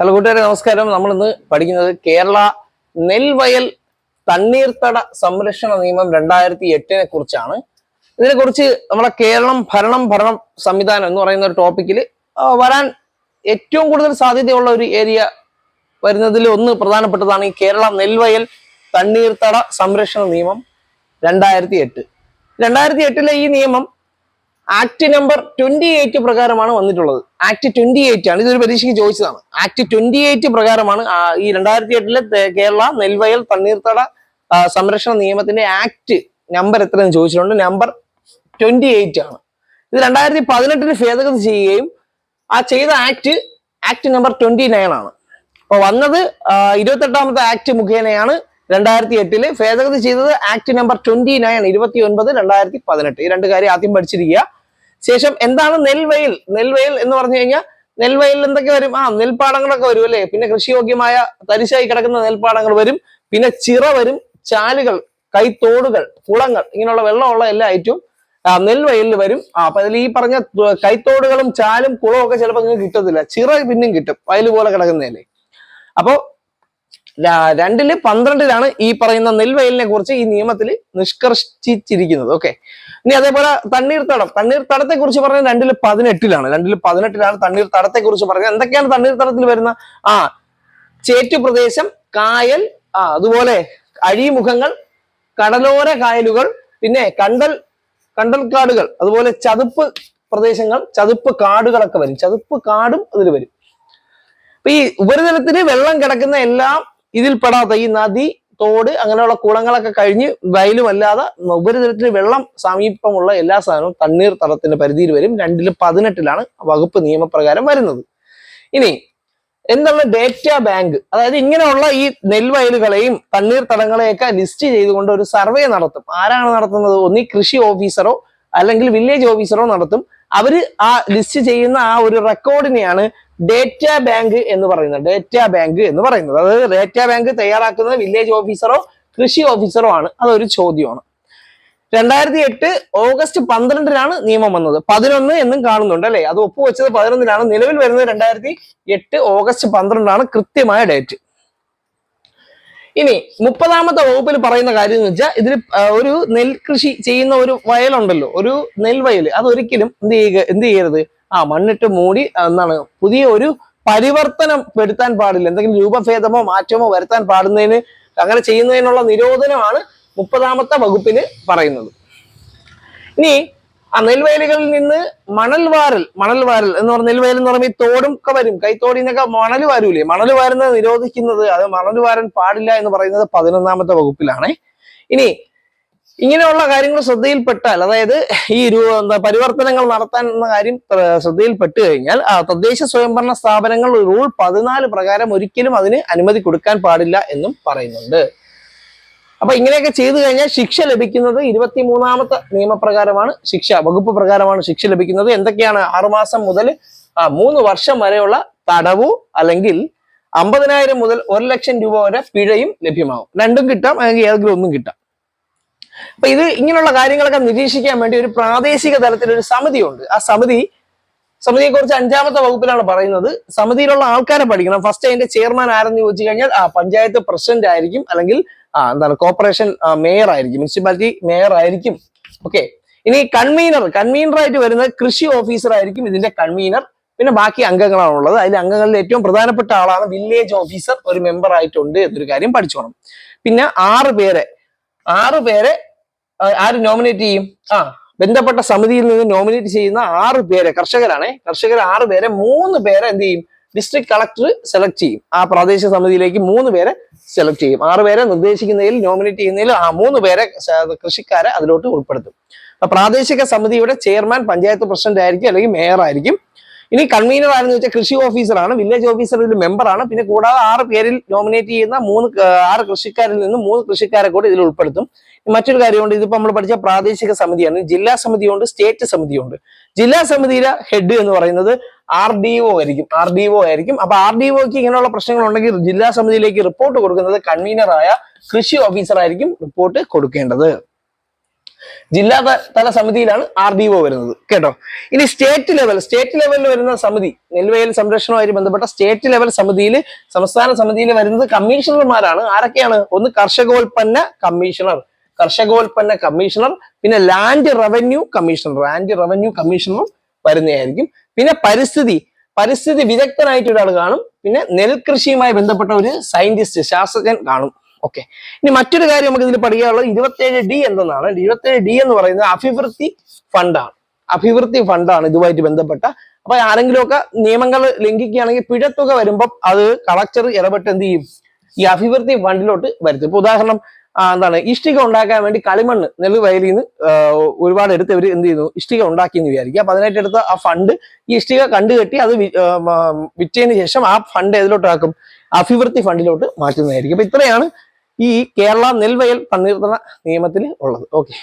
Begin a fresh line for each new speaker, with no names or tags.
Hello കൂട്ടുകാരെ നമസ്കാരം. നമ്മൾ ഇന്ന് പഠിക്കുന്നത് കേരള നെൽവയൽ തണ്ണീർത്തട സംരക്ഷണ നിയമം രണ്ടായിരത്തി എട്ടിനെ കുറിച്ചാണ്. ഇതിനെക്കുറിച്ച് നമ്മളെ കേരളം ഭരണം ഭരണം സംവിധാനം എന്ന് പറയുന്ന ഒരു ടോപ്പിക്കിൽ വരാൻ ഏറ്റവും കൂടുതൽ സാധ്യതയുള്ള ഒരു ഏരിയ വരുന്നതിൽ ഒന്ന് പ്രധാനപ്പെട്ടതാണ് ഈ കേരള നെൽവയൽ തണ്ണീർത്തട സംരക്ഷണ നിയമം രണ്ടായിരത്തി എട്ട് രണ്ടായിരത്തി എട്ടിലെ ഈ നിയമം ആക്ട് നമ്പർ ട്വന്റി എയ്റ്റ് പ്രകാരമാണ് വന്നിട്ടുള്ളത്. ആക്ട് ട്വന്റി എയ്റ്റ് ആണ്. ഇതൊരു പരീക്ഷയ്ക്ക് ചോദിച്ചതാണ്. ആക്ട് ട്വന്റി എയ്റ്റ് പ്രകാരമാണ് ഈ രണ്ടായിരത്തി എട്ടിലെ കേരള നെൽവയൽ തണ്ണീർത്തട സംരക്ഷണ നിയമത്തിന്റെ ആക്ട് നമ്പർ എത്രയെന്ന് ചോദിച്ചിട്ടുണ്ട്. നമ്പർ ട്വന്റി എയ്റ്റ് ആണ്. ഇത് രണ്ടായിരത്തി പതിനെട്ടിന് ഭേദഗതി ചെയ്യുകയും ആ ചെയ്ത act act number twenty nine ആണ്. അപ്പൊ വന്നത് ഇരുപത്തി ഇരുപത്തെട്ടാമത്തെ ആക്ട് മുഖേനയാണ് രണ്ടായിരത്തി എട്ടിൽ ഭേദഗതി ചെയ്തത് ആക്ട് നമ്പർ ട്വന്റി നയൻ ഇരുപത്തി ഒൻപത് രണ്ടായിരത്തി പതിനെട്ട് ഈ രണ്ട് കാര്യം ആദ്യം പഠിച്ചിരിക്കുക. ശേഷം എന്താണ് നെൽവയൽ? നെൽവയൽ എന്ന് പറഞ്ഞു കഴിഞ്ഞാൽ നെൽവയലിൽ എന്തൊക്കെ വരും? ആ നെൽപ്പാടങ്ങളൊക്കെ വരും അല്ലേ? പിന്നെ കൃഷിയോഗ്യമായ തരിശായി കിടക്കുന്ന നെൽപ്പാടങ്ങൾ വരും. പിന്നെ ചിറ വരും. ചാലുകൾ കൈത്തോടുകൾ കുളങ്ങൾ ഇങ്ങനെയുള്ള വെള്ളമുള്ള എല്ലാ ഐറ്റവും നെൽവയലിൽ വരും. ആ അപ്പൊ അതിൽ ഈ പറഞ്ഞ കൈത്തോടുകളും ചാലും കുളവും ഒക്കെ ചിലപ്പോൾ നിങ്ങൾക്ക് കിട്ടത്തില്ല. ചിറ പിന്നെയും കിട്ടും. വയൽ പോലെ കിടക്കുന്നതല്ലേ? അപ്പോ രണ്ടിൽ പന്ത്രണ്ടിലാണ് ഈ പറയുന്ന നെൽവയലിനെ കുറിച്ച് ഈ നിയമത്തിൽ നിഷ്കർഷിച്ചിരിക്കുന്നത്. ഓക്കെ ഇനി അതേപോലെ തണ്ണീർത്തടം തണ്ണീർത്തടത്തെ കുറിച്ച് പറഞ്ഞാൽ രണ്ടിൽ പതിനെട്ടിലാണ്. രണ്ടിൽ പതിനെട്ടിലാണ് തണ്ണീർത്തടത്തെ കുറിച്ച് പറഞ്ഞത്. എന്തൊക്കെയാണ് തണ്ണീർത്തടത്തിൽ വരുന്ന? ആ ചേറ്റുപ്രദേശം കായൽ ആ അതുപോലെ അഴിമുഖങ്ങൾ കടലോര കായലുകൾ പിന്നെ കണ്ടൽ കണ്ടൽ കാടുകൾ അതുപോലെ ചതുപ്പ് പ്രദേശങ്ങൾ ചതുപ്പ് കാടുകളൊക്കെ വരും. ചതുപ്പ് കാടും അതിൽ വരും. അപ്പൊ ഈ ഉപരിതലത്തിന് വെള്ളം കിടക്കുന്ന എല്ലാം ഇതിൽ പെടാത്ത ഈ നദി തോട് അങ്ങനെയുള്ള കുളങ്ങളൊക്കെ കഴിഞ്ഞ് വയലും അല്ലാതെ ഉപരിതലത്തിന് വെള്ളം സമീപമുള്ള എല്ലാ സാധനവും തണ്ണീർ തടത്തിന്റെ പരിധിയിൽ വരും. രണ്ടിൽ പതിനെട്ടിലാണ് വകുപ്പ് നിയമപ്രകാരം വരുന്നത്. ഇനി എന്താണ് ഡേറ്റ ബാങ്ക്? അതായത് ഇങ്ങനെയുള്ള ഈ നെൽവയലുകളെയും തണ്ണീർത്തടങ്ങളെയൊക്കെ ലിസ്റ്റ് ചെയ്തുകൊണ്ട് ഒരു സർവേ നടത്തും. ആരാണ് നടത്തുന്നത്? ഒന്നീ കൃഷി ഓഫീസറോ അല്ലെങ്കിൽ വില്ലേജ് ഓഫീസറോ നടത്തും. അവർ ആ ലിസ്റ്റ് ചെയ്യുന്ന ആ ഒരു റെക്കോർഡിനെയാണ് ഡേറ്റ ബാങ്ക് എന്ന് പറയുന്നത്. ഡേറ്റ ബാങ്ക് എന്ന് പറയുന്നത്. അതായത് ഡേറ്റ ബാങ്ക് തയ്യാറാക്കുന്നത് വില്ലേജ് ഓഫീസറോ കൃഷി ഓഫീസറോ ആണ്. അതൊരു ചോദ്യമാണ്. രണ്ടായിരത്തി എട്ട് ഓഗസ്റ്റ് പന്ത്രണ്ടിനാണ് നിയമം വന്നത്. പതിനൊന്ന് എന്നും കാണുന്നുണ്ട് അല്ലെ? അത് ഒപ്പുവെച്ചത് പതിനൊന്നിനാണ്. നിലവിൽ വരുന്നത് രണ്ടായിരത്തി എട്ട് ഓഗസ്റ്റ് പന്ത്രണ്ടാണ് കൃത്യമായ ഡേറ്റ് ഇനി മുപ്പതാമത്തെ വകുപ്പിൽ പറയുന്ന കാര്യം എന്ന് വെച്ചാൽ ഇതിൽ ഒരു നെൽകൃഷി ചെയ്യുന്ന ഒരു വയലുണ്ടല്ലോ. ഒരു നെൽവയൽ അതൊരിക്കലും എന്ത് ചെയ്യുക എന്ത് ചെയ്യരുത്? ആ മണ്ണിട്ട് മൂടി എന്താണ് പുതിയ ഒരു പരിവർത്തനം വരുത്താൻ പാടില്ല. എന്തെങ്കിലും രൂപഭേദമോ മാറ്റമോ വരുത്താൻ പാടുന്നതിന് അങ്ങനെ ചെയ്യുന്നതിനുള്ള നിരോധനമാണ് മുപ്പതാമത്തെ വകുപ്പിന് പറയുന്നത്. ഇനി ആ നെൽവയലുകളിൽ നിന്ന് മണൽ വാരൽ മണൽ വാരൽ എന്ന് പറഞ്ഞ നെൽവയൽ എന്ന് പറയുമ്പോൾ ഈ തോടും ഒക്കെ വരും. കൈത്തോടിൽ നിന്നൊക്കെ മണൽ വാരൂലേ? മണൽ വാരുന്നത് നിരോധിക്കുന്നത് അത് മണൽ വാരൻ പാടില്ല എന്ന് പറയുന്നത് പതിനൊന്നാമത്തെ വകുപ്പിലാണ്. ഇനി ഇങ്ങനെയുള്ള കാര്യങ്ങൾ ശ്രദ്ധയിൽപ്പെട്ടാൽ അതായത് ഈ ഒരു പരിവർത്തനങ്ങൾ നടത്താൻ എന്ന കാര്യം ശ്രദ്ധയിൽപ്പെട്ട് കഴിഞ്ഞാൽ തദ്ദേശ സ്വയംഭരണ സ്ഥാപനങ്ങൾ റൂൾ പതിനാല് പ്രകാരം ഒരിക്കലും അതിന് അനുമതി കൊടുക്കാൻ പാടില്ല എന്നും പറയുന്നുണ്ട്. അപ്പൊ ഇങ്ങനെയൊക്കെ ചെയ്തു കഴിഞ്ഞാൽ ശിക്ഷ ലഭിക്കുന്നത് ഇരുപത്തി മൂന്നാമത്തെ നിയമപ്രകാരമാണ്. ശിക്ഷ വകുപ്പ് പ്രകാരമാണ് ശിക്ഷ ലഭിക്കുന്നത്. എന്തൊക്കെയാണ്? ആറുമാസം മുതൽ മൂന്ന് വർഷം വരെയുള്ള തടവു അല്ലെങ്കിൽ അമ്പതിനായിരം മുതൽ ഒരു ലക്ഷം രൂപ വരെ പിഴയും ലഭ്യമാവും. രണ്ടും കിട്ടാം അല്ലെങ്കിൽ ഏതെങ്കിലും ഒന്നും കിട്ടാം. അപ്പൊ ഇത് ഇങ്ങനെയുള്ള കാര്യങ്ങളൊക്കെ നിരീക്ഷിക്കാൻ വേണ്ടി ഒരു പ്രാദേശിക തലത്തിൽ ഒരു സമിതിയുണ്ട്. ആ സമിതി സമിതിയെ കുറിച്ച് അഞ്ചാമത്തെ വകുപ്പിലാണ് പറയുന്നത്. സമിതിയിലുള്ള ആൾക്കാരെ പഠിക്കണം. ഫസ്റ്റ് അതിന്റെ ചെയർമാൻ ആരെന്ന് ചോദിച്ചു കഴിഞ്ഞാൽ ആ പഞ്ചായത്ത് പ്രസിഡന്റ് ആയിരിക്കും. അല്ലെങ്കിൽ ആ എന്താണ് കോർപ്പറേഷൻ മേയർ ആയിരിക്കും മുനിസിപ്പാലിറ്റി മേയർ ആയിരിക്കും. ഓക്കെ ഇനി കൺവീനർ കൺവീനറായിട്ട് വരുന്നത് കൃഷി ഓഫീസർ ആയിരിക്കും ഇതിന്റെ കൺവീനർ പിന്നെ ബാക്കി അംഗങ്ങളാണ് ഉള്ളത് അതിൽ അംഗങ്ങളിൽ ഏറ്റവും പ്രധാനപ്പെട്ട ആളാണ് വില്ലേജ് ഓഫീസർ ഒരു മെമ്പർ ആയിട്ടുണ്ട് എന്നൊരു കാര്യം പഠിച്ചോണം. പിന്നെ ആറ് പേരെ ആറ് പേരെ ആര് നോമിനേറ്റ് ചെയ്യും? ആ ബന്ധപ്പെട്ട സമിതിയിൽ നിന്ന് നോമിനേറ്റ് ചെയ്യുന്ന ആറ് പേരെ കർഷകരാണേ. കർഷകർ ആറ് പേരെ മൂന്ന് പേരെ എന്ത് ചെയ്യും? ഡിസ്ട്രിക്ട് കളക്ടർ സെലക്ട് ചെയ്യും. ആ പ്രാദേശിക സമിതിയിലേക്ക് മൂന്ന് പേരെ സെലക്ട് ചെയ്യും. ആറ് പേരെ നിർദ്ദേശിക്കുന്നതിൽ നോമിനേറ്റ് ചെയ്യുന്നതിൽ ആ മൂന്ന് പേരെ കൃഷിക്കാരെ അതിലോട്ട് ഉൾപ്പെടുത്തും. പ്രാദേശിക സമിതിയുടെ ചെയർമാൻ പഞ്ചായത്ത് പ്രസിഡന്റ് ആയിരിക്കും അല്ലെങ്കിൽ മേയർ ആയിരിക്കും. ഇനി കൺവീനർ ആരെന്ന് വെച്ചാൽ കൃഷി ഓഫീസറാണ് വില്ലേജ് ഓഫീസർ ഇതിൽ മെമ്പറാണ് പിന്നെ കൂടാതെ ആറ് പേരിൽ നോമിനേറ്റ് ചെയ്യുന്ന മൂന്ന് ആറ് കൃഷിക്കാരിൽ നിന്ന് മൂന്ന് കൃഷിക്കാരെ കൂടി ഇതിൽ ഉൾപ്പെടുത്തും. മറ്റൊരു കാര്യമുണ്ട്. ഇതിപ്പോ നമ്മൾ പഠിച്ച പ്രാദേശിക സമിതിയാണ്. ജില്ലാ സമിതിയുണ്ട് സ്റ്റേറ്റ് സമിതിയുണ്ട്. ജില്ലാ സമിതിയിലെ ഹെഡ് എന്ന് പറയുന്നത് ആർ ഡി ഒ ആയിരിക്കും ആർ ഡി ഒ ആയിരിക്കും. അപ്പൊ ആർ ഡി ഒക്ക് ഇങ്ങനെയുള്ള പ്രശ്നങ്ങൾ ഉണ്ടെങ്കിൽ ജില്ലാ സമിതിയിലേക്ക് റിപ്പോർട്ട് കൊടുക്കുന്നത് കൺവീനറായ കൃഷി ഓഫീസർ ആയിരിക്കും റിപ്പോർട്ട് കൊടുക്കേണ്ടത്. ജില്ലാ തല സമിതിയിലാണ് ആർ ഡി ഒ വരുന്നത്. കേട്ടോ? ഇനി സ്റ്റേറ്റ് ലെവൽ സ്റ്റേറ്റ് ലെവലിൽ വരുന്ന സമിതി നെൽവയൽ സംരക്ഷണവുമായി ബന്ധപ്പെട്ട സ്റ്റേറ്റ് ലെവൽ സമിതിയിൽ സംസ്ഥാന സമിതിയിൽ വരുന്നത് കമ്മീഷണർമാരാണ്. ആരൊക്കെയാണ്? ഒന്ന് കർഷകോൽപ്പന്ന കമ്മീഷണർ കർഷകോൽപ്പന്ന കമ്മീഷണർ പിന്നെ land revenue commissioner. Land revenue commissioner വരുന്നതായിരിക്കും. പിന്നെ പരിസ്ഥിതി പരിസ്ഥിതി വിദഗ്ധനായിട്ട് ഒരാൾ കാണും. പിന്നെ നെൽകൃഷിയുമായി ബന്ധപ്പെട്ട ഒരു സയന്റിസ്റ്റ് ശാസ്ത്രജ്ഞൻ കാണും. ഓക്കെ ഇനി മറ്റൊരു കാര്യം നമുക്ക് ഇതിൽ പഠിക്കാനുള്ളത് ഇരുപത്തേഴ് ഡി എന്തെന്നാണ് ഇരുപത്തേഴ് ഡി എന്ന് പറയുന്നത് അഭിവൃദ്ധി ഫണ്ടാണ് അഭിവൃദ്ധി ഫണ്ടാണ് ഇതുമായിട്ട് ബന്ധപ്പെട്ട. അപ്പൊ ആരെങ്കിലുമൊക്കെ നിയമങ്ങൾ ലംഘിക്കുകയാണെങ്കിൽ പിഴത്തുക വരുമ്പോൾ അത് കളക്ടർ ഇടപെട്ട് എന്ത് ചെയ്യും? ഈ അഭിവൃദ്ധി ഫണ്ടിലോട്ട് വരുത്തും. ഇപ്പൊ ഉദാഹരണം എന്താണ് ഇഷ്ടിക ഉണ്ടാക്കാൻ വേണ്ടി കളിമണ്ണ് നെല്ല് വയലിൽ നിന്ന് ഒരുപാട് എടുത്ത് ഇവർ എന്ത് ചെയ്യുന്നു? ഇഷ്ടിക ഉണ്ടാക്കി എന്ന് വിചാരിക്കുക. അപ്പൊ അതിനായിട്ട് എടുത്ത ആ ഫണ്ട് ഈ ഇഷ്ടിക കണ്ടുകെട്ടി അത് വിറ്റതിന് ശേഷം ആ ഫണ്ട് ഏതിലോട്ടാക്കും അഭിവൃദ്ധി ഫണ്ടിലോട്ട് മാറ്റുന്നതായിരിക്കും. അപ്പൊ ഇത്രയാണ് ഈ കേരള നെൽവയൽ പന്നീർത്തന നിയമത്തിൽ ഉള്ളത്. ഓക്കെ.